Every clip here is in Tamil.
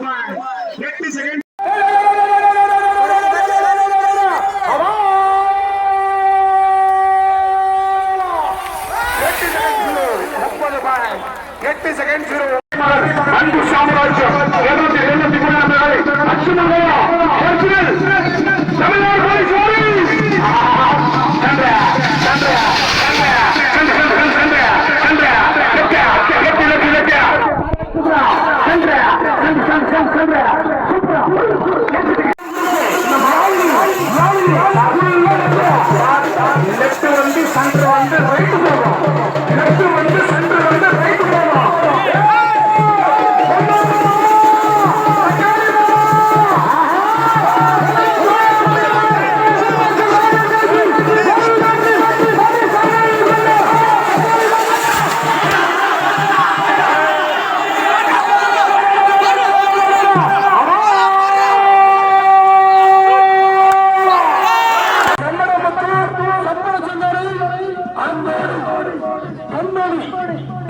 पाए व्यक्ति सेकेंड ఎట్టి సెకండ్ జీరో అందు సామ్రాజ్యం ఏదో తెలియదు దిగులు అచ్చున్నాయి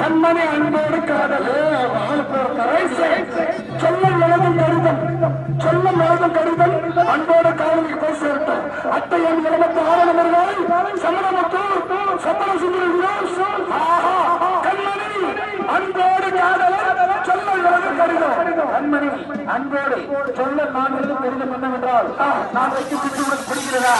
கண்மணி அன்போடு காதலே. சொல்ல மனதும் கடிதம். சொல்ல மனதும் கடிதம். அன்போடு காதலுக்கு போய் சேர்த்தோம். அத்தை என் இருபத்தி ஆறு நபர்கள் சமர சப்பன சுந்தரம் கண்மணி அன்போடு காதலர் சொல்ல மனதும் கடிதம். கண்மணி அன்போடு சொல்ல நான் எழுதும் கடிதம் என்னவென்றால் நான் வைத்து பிடிக்கிறதா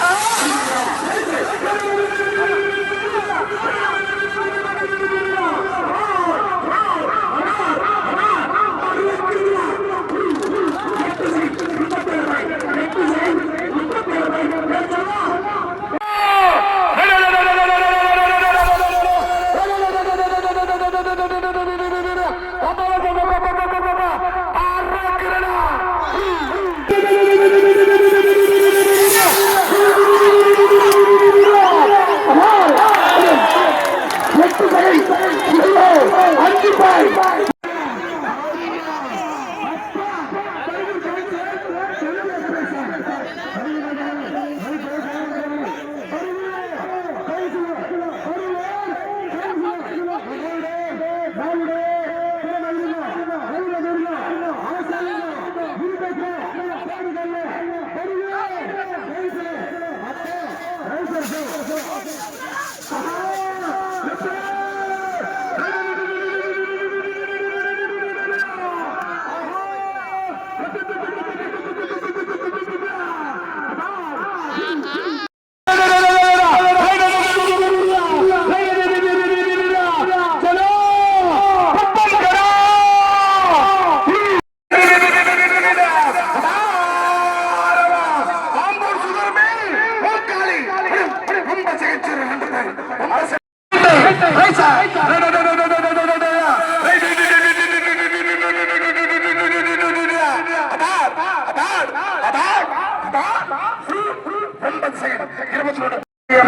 எட்டு வரை அஞ்சு பாய்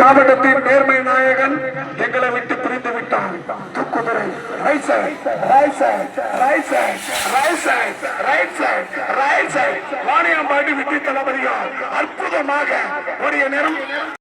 மாவட்டத்தின் நேர்மை நாயகன் எங்களை விட்டு பிரிந்து விட்டான். தூக்குதிரை right side right side right side right side right side right side Vaniyambadi விட்டு தளபதியார். அற்புதமாக ஒரு நேரம்.